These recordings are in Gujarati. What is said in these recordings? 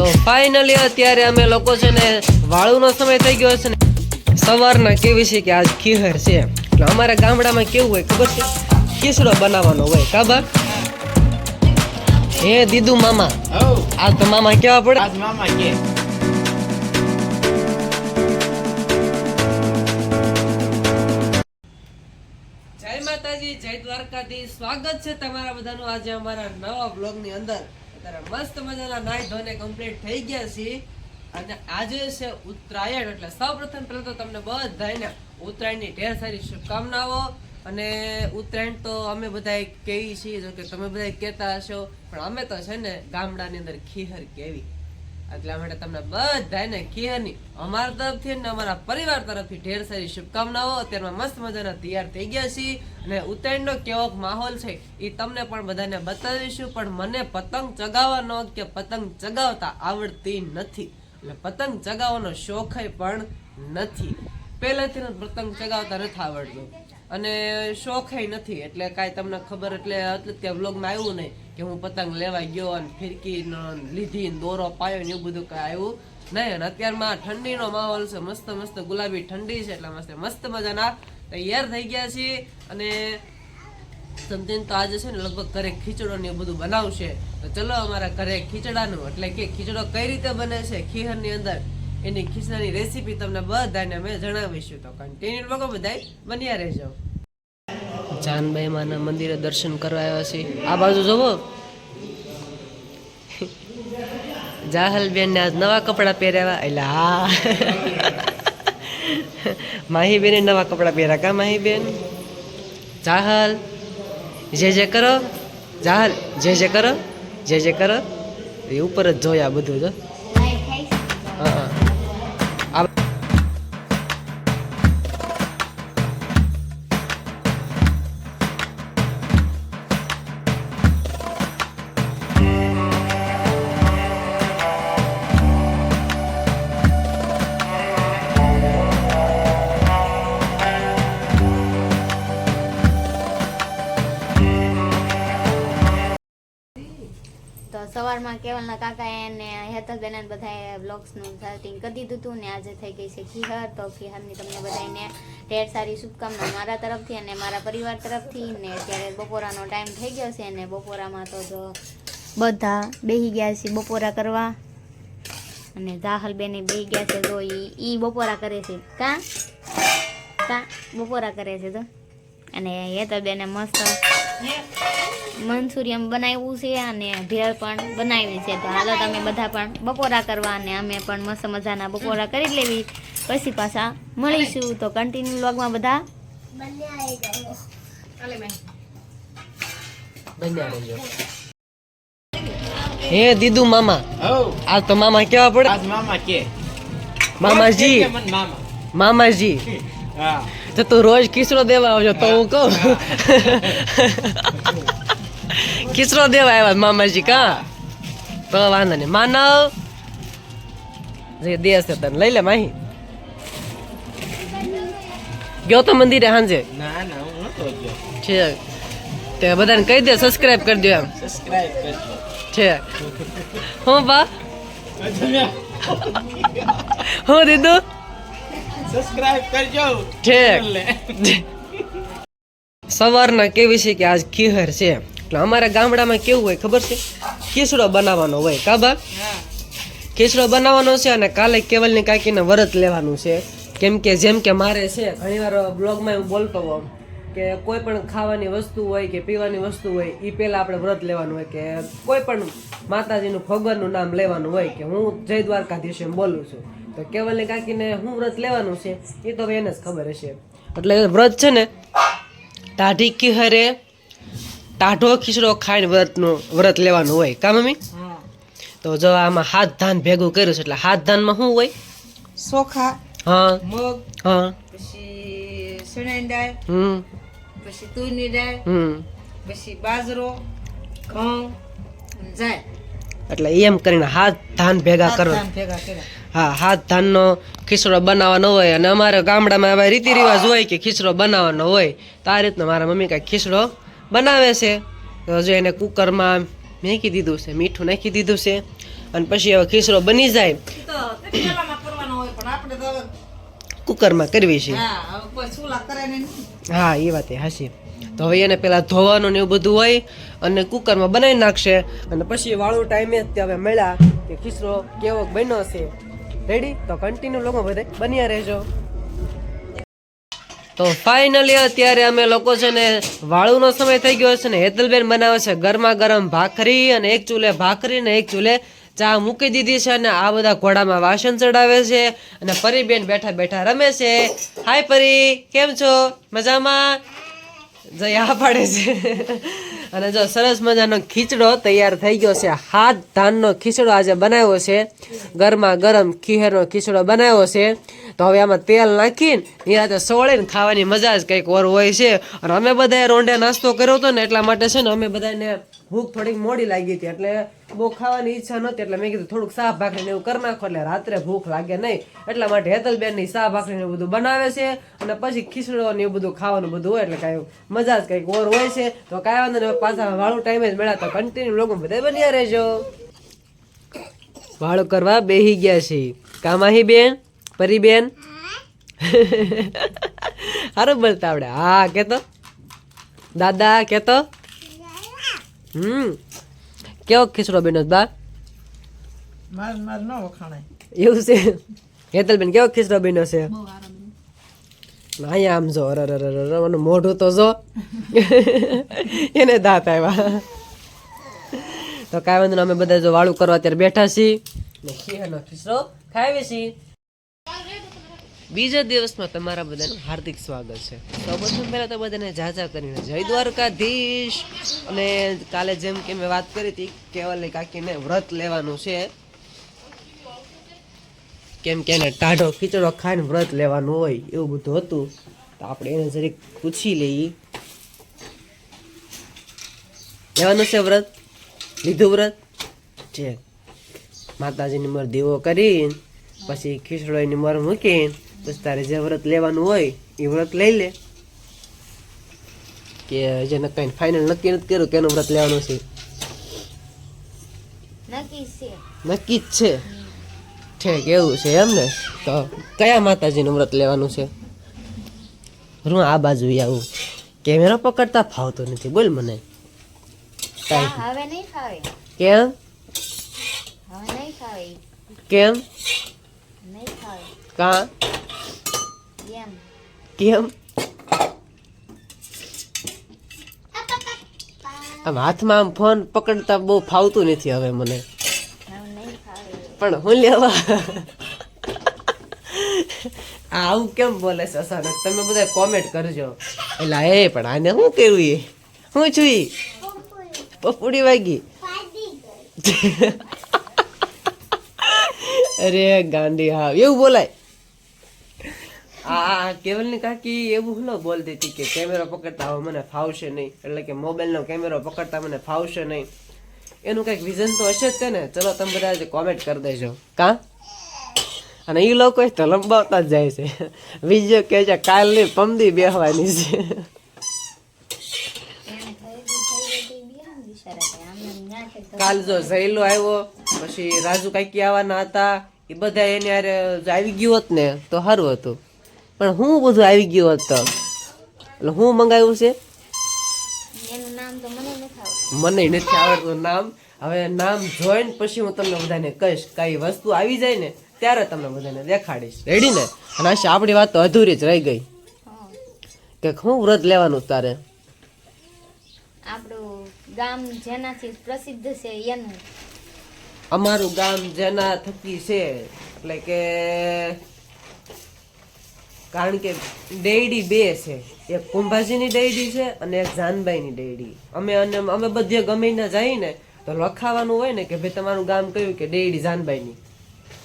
તો ફાઇનલી અત્યારે અમે લોકો છે ને વાળુનો સમય થઈ ગયો છે ને સવારના કેવી છે કે આજ ખીહર છે. એટલે અમારા ગામડામાં કેવું હોય ખબર છે? ખીસડો બનાવવાનો હોય કાબા હે દીદુ મામા આ તો મામા કેવા પડે? આજ મામા કે. જય માતાજી જય દ્વારકાધીશ. સ્વાગત છે તમારા બધાનું આજે અમારા નવા બ્લોગની અંદર. અત્યારે મસ્ત મજાના નાઈ ધોને કમ્પ્લીટ થઈ ગયા છીએ. અને આજે છે ઉત્તરાયણ, એટલે સૌપ્રથમ પ્રથમ તો તમને બધાને ઉત્તરાયણની ઢેર સારી શુભકામનાઓ. અને ઉત્તરાયણ તો અમે બધા કહીએ છીએ, જો કે તમે બધા કહેતા હશો, પણ અમે તો છે ને ગામડાની અંદર ખીહર કેવી. એટલા માટે તમને બધાને ખીહરની અમારા તરફથી અને અમારા પરિવાર તરફથી ઢેર સારી શુભકામનાઓ. અત્યારમાં મસ્ત મજાના તૈયાર થઈ ગયા છીએ અને ઉત્તરાયણનો કેવો માહોલ છે એ તમને પણ બધાને બતાવીશું, પણ મને પતંગ ચગાવવાનો કે પતંગ ચગાવતા આવડતી નથી. એટલે પતંગ ચગાવવાનો શોખ પણ નથી. પહેલેથી પતંગ ચગાવતા નથી આવડતું. અને શોખય નથી. એટલે કાંઈ તમને ખબર એટલે એટલે ત્યાં વ્લોગમાં આવ્યું નહીં કે હું પતંગ લેવા ગયો અને ફિરકી લીધી દોરો પાયો ને એવું બધું કાંઈ આવ્યું નહીં. અને અત્યારમાં ઠંડીનો માહોલ છે. મસ્ત મસ્ત ગુલાબી ઠંડી છે એટલે મસ્ત મસ્ત મજાના. તૈયાર થઈ ગયા છીએ અને સમથિંગ તો આજે છે ને લગભગ ઘરે ખીચડો ને બધું બનાવશે. તો ચલો અમારા ઘરે ખીચડાનું. એટલે કે ખીચડો કઈ રીતે બને છે? ખીહરની અંદર એની ખીચડાની રેસીપી તમને બધાને અમે જણાવીશું. તો કન્ટિન્યુ લોકો બધા બન્યા રહેજો. જાનભાઈ માના મંદિરે દર્શન કરવા આવ્યા છે. આ બાજુ જોવો. જાહલ બેન ને આજ નવા કપડાં પહેર્યા એટલે હા માહી બેને નવા કપડાં પહેર્યા કા માહી બેન જાહલ જે જે કરો. જાહલ જે જે કરો. જે જે કરો. એ ઉપર જ જોયા બધું જો. હા હા. સવારમાં કેવલના કાકા અને હેતલબેન અને બધાએ બ્લોગ્સનું સ્ટાર્ટિંગ કરી દીધું હતું ને આજે થઈ ગઈ છે ખીહર તો ખીહરની તમને બધાને ઢેર સારી શુભકામના મારા તરફથી અને મારા પરિવાર તરફથી ને અત્યારે બપોરાનો ટાઈમ થઈ ગયો છે અને બપોરામાં તો જો બધા બેહી ગયા છે બપોરા કરવા. અને જાહલબેને બેહી ગયા છે તો ઈ બપોરા કરે છે. કા? કા? બપોરા કરે છે તો? અને હેતલબેને મસ્ત મંચુરિયમ બનાવ્યું છે અને ભેળ પણ બનાવી છે. તો હાલો તમે બધા પણ બપોરા કરવા અને અમે પણ મસ્ત મજાના બપોરા કરી લેવી. પછી પાછા મળીશું. તો કન્ટિન્યુ વ્લોગમાં બધા હે દીદુ મામા. આજ આ તો મામા કેવા પડે? આજ મામા કે. મામાજી. મામાજી. હા. તો તું રોજ કિસરો દેવા આવજો તો હું કહું. કિસરો દેવા આવ્યા મામાજી કા? તો વાંધો નહીં. માનવ જે દે છે તને લઈ લે માહી. ગયો તો મંદિરે સાંજે? ના ના હું નતો ગયો. છે તે બધાને કહી દે સબસ્ક્રાઇબ કરી દો એમ. સબસ્ક્રાઇબ કરજો. છે હું બા. હું દીધું સબસ્ક્રાઇબ કરજો. ઠીક. સવારના કેવી છે કે આજ ખીહર છે? એટલે અમારા ગામડામાં કેવું હોય ખબર છે? ખીચડો બનાવવાનો હોય કાબા ખીચડો બનાવવાનો છે અને કાલે કેવલની કાકીને વ્રત લેવાનું છે. કેમ કે જેમ કે મારે છે ઘણીવાર બ્લોગમાં હું બોલતો હોઉં કે કોઈ પણ ખાવાની વસ્તુ હોય કે પીવાની વસ્તુ હોય એ પહેલાં આપણે વ્રત લેવાનું હોય કે કોઈ પણ માતાજીનું ભગવાનનું નામ લેવાનું હોય કે હું જય દ્વારકાધીશ એમ બોલું છું. તો કેવલની કાકીને હું વ્રત લેવાનું છે એ તો એને જ ખબર હશે. એટલે વ્રત છે ને ટાઢી કિહરે ટાઢો ખીચડો ખાઈને વ્રતનું વ્રત લેવાનું હોય. કા મમ્મી? તો જો આમાં હાથ ધાન ભેગું કર્યું છે એટલે હાથ ધાનમાં શું હોય? સોખા હા. મગ હા. પછી દાળ હમ. પછી તુરની દાળ હમ. પછી બાજરો ઘઉં જાય એટલે એમ કરીને હાથ ધાન ભેગા કરો. ભેગા કર્યા. હા હાથ ધાનનો ખીચડો બનાવવાનો હોય અને અમારા ગામડામાં એવા રીતિ રિવાજ હોય કે ખીચડો બનાવવાનો હોય તો આ રીતનો મારા મમ્મી કાંઈ ખીચડો બનાવે છે. તો જો એને કુકરમાં મેંકી દીધું છે મીઠું નાખી દીધું છે અને પછી હવે ખીસડો બની જાય. કુકરમાં કરવી છે. હા એ વાત એ હાસી તો હવે એને પેલા ધોવાનું ને એવું બધું હોય અને કુકરમાં બનાવી નાખશે. અને પછી વાળું ટાઈમે હવે મળ્યા કે ખીસરો કેવો બન્યો છે. રેડી તો કન્ટિન્યુ લોકો બધે બન્યા રહેજો. તો ફાઇનલી અત્યારે અમે લોકો છે ને વાળુનો સમય થઈ ગયો છે ને હેતલબેન બનાવે છે ગરમા ગરમ ભાખરી અને એક ચૂલે ભાખરી ને એક ચૂલે ચા મૂકી દીધી છે અને આ બધા ઘોડામાં વાસણ ચડાવે છે અને પરીબેન બેઠા બેઠા રમે છે. હાય પરી કેમ છો? મજામાં? જયા પાડે છે. અને જો સરસ મજાનો ખીચડો તૈયાર થઈ ગયો છે. હાથ ધાનનો ખીચડો આજે બનાવ્યો છે. ગરમા ગરમ ખીહેરનો ખીચડો બનાવ્યો છે. તો હવે આમાં તેલ નાખીને નિરાતે સોળીને ખાવાની મજા જ કંઈક ઓર હોય છે. અને અમે બધાએ રોંઢે નાસ્તો કર્યો હતો ને એટલા માટે છે ને અમે બધાને ભૂખ થોડીક મોડી લાગી હતી એટલે બહુ ખાવાની ઈચ્છા નહોતી, એટલે મેં કીધું થોડુંક શાક ભાખરી ને એવું કરી નાખો, એટલે રાત્રે ભૂખ લાગે નહીં. એટલા માટે હેતલબેનની શાક ભાખરી ને એવું બધું બનાવે છે અને પછી ખીચડો ને એવું બધું ખાવાનું બધું હોય એટલે કાંઈ મજા જ કંઈક ઓર હોય છે. તો કાંઈ વાંધો નહીં પાછા વાળું ટાઈમે જ મળ્યા તો કન્ટિન્યુ લોકો બધા બન્યા રહેજો. વાળું કરવા બેહી ગયા છે. કામાહી બેન, પરી બેન? સારું બોલતા આવડે. હા, કેતો? દાદા, કેતો? હમ. કેવો ખીચડો બેનો બા? માર માર ન વખાણાય. એવું છે? હેતલબેન કેવો ખીચડો બેનો છે? અહીંયા આમ જો અરે મોઢું તો જો. એને દાંત આવ્યા. તો કાંઈ વાંધો નહીં, અમે બધા જો વાળું કરવા અત્યારે બેઠા છીએ. ખીચડો ખાઈએ છીએ? બીજા દિવસમાં તમારા બધાનું હાર્દિક સ્વાગત છે. સૌપ્રથમ પહેલા તો બધાને જાજા કરીને જય દ્વારકાધીશ. અને કાલે જેમ કે મેં વાત કરી હતી કેવલી કાકીને વ્રત લેવાનું છે. કેમ કે એને ટાઢો ખીચડો ખાઈને વ્રત લેવાનું હોય, એવું બધું હતું. તો આપણે એને જરીક પૂછી લઈએ. લેવાનું છે વ્રત? લીધું વ્રત? છે. માતાજીની મર દીવો કરીને, પછી ખીચડોની મર મૂકીને પછી તારે જે વ્રત લેવાનું હોય એ વ્રત લઈ લે. કે જેને કઈ ફાઇનલ નક્કી નથી કર્યું કેનું વ્રત લેવાનું છે. નક્કી છે. જ છે. ઠેક એવું છે એમ ને? તો કયા માતાજીનું વ્રત લેવાનું છે? હું આ બાજુ આવું. કેમેરા પકડતા ફાવતો નથી બોલ મને. હવે નહીં ખાવે કેમ? હવે નહીં ખાવે કેમ? નહીં કા? કેમ? આમ હાથમાં આમ ફોન પકડતા બહુ ફાવતું નથી હવે મને. પણ હું લેવા? આવું કેમ બોલે છે અચાનક? તમે બધા કોમેન્ટ કરજો. એટલે એ પણ આને શું કર્યું એ? હું છું ઈ? પપુડી વાગી. અરે, ગાંડી હા એવું બોલાય. આ કેવલની કાકી એવું હલો બોલતી હતી કે કેમેરો પકડતા હવે મને ફાવશે નહીં. એટલે કે મોબાઈલનો કેમેરો પકડતા મને ફાવશે નહીં. એનું કંઈક વિઝન તો હશે જ તે ને. ચલો, તમે બધા કોમેન્ટ કરી દેજો. કા? અને એ લોકો તો લંબાવતા જ જાય છે. બીજો કે છે, કાલની પમદી બેહવાની છે. છે કાલ જો ઝૈલો આવ્યો, પછી રાજુ કાકી આવવાના હતા એ બધા એને આવી ગયું હોત ને, તો સારું હતું. પણ હું બધું આવી ગયું હતો એટલે હું મંગાવ્યું છે? મને નથી આવડતું. નામ. હવે નામ જોઈને પછી હું તમને બધાને કહીશ કઈ વસ્તુ આવી જાય ને ત્યારે તમને બધાને દેખાડીશ. રેડી ને? અને આશા આપણી વાત તો અધૂરી જ રહી ગઈ. કે હું વ્રત લેવાનું તારે? આપણું ગામ જેનાથી પ્રસિદ્ધ છે એનું. અમારું ગામ જેના થકી છે. એટલે કે કારણ કે ડેયડી બે છે. એક કુંભાજીની ડેયડી છે અને એક જાનબાઈની ડેયડી. અમે અને અમે બધે ગમે જઈને તો લખાવાનું હોય ને કે ભાઈ તમારું ગામ કયું કે ડેયડી જાનબાઈની.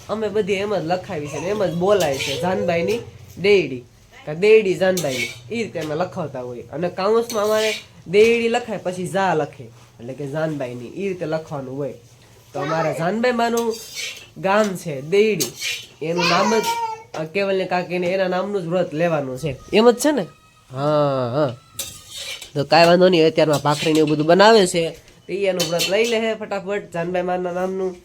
અમે બધી એમ જ લખાવી છે ને એમ જ બોલાય છે જાનબાઈની ડેયડી. કે દેયડી જાનબાઈની. એ રીતે અમે લખાવતા હોય. અને કાઉન્સમાં અમારે દેયડી લખાય પછી ઝા લખે. એટલે કે જાનબાઈની. એ રીતે લખવાનું હોય. તો અમારા જાનબાઈ માનું ગામ છે દેયડી એનું નામ જ આ કેવલને કાકીને એના નામનું જ વ્રત લેવાનું છે. એમ જ છે ને? હા હા. તો કાંઈ વાંધો નહીં, અત્યારમાં ભાખરીને એવું બધું બનાવે છે. તો એ એનું વ્રત લઈ લે ફટાફટ, જાનભાઈ મારના નામનું.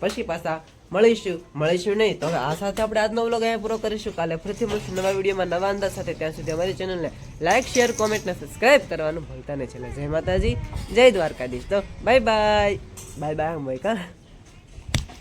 પછી પાછા મળીશું. મળીશું નહીં, તો હવે આ સાથે આપણે આજનો વ્લોગ અહીંયા પૂરો કરીશું. કાલે ફરીથી મળશું નવા વિડીયોમાં નવા અંદાજ સાથે. ત્યાં સુધી અમારી ચેનલને લાઇક શેર, કોમેન્ટ ને સબસ્ક્રાઇબ કરવાનું ભૂલતા નહીં. છેલ્લે જય માતાજી, જય દ્વારકાધીશ. તો બાય બાય. બાય બાય ભાઈ કા?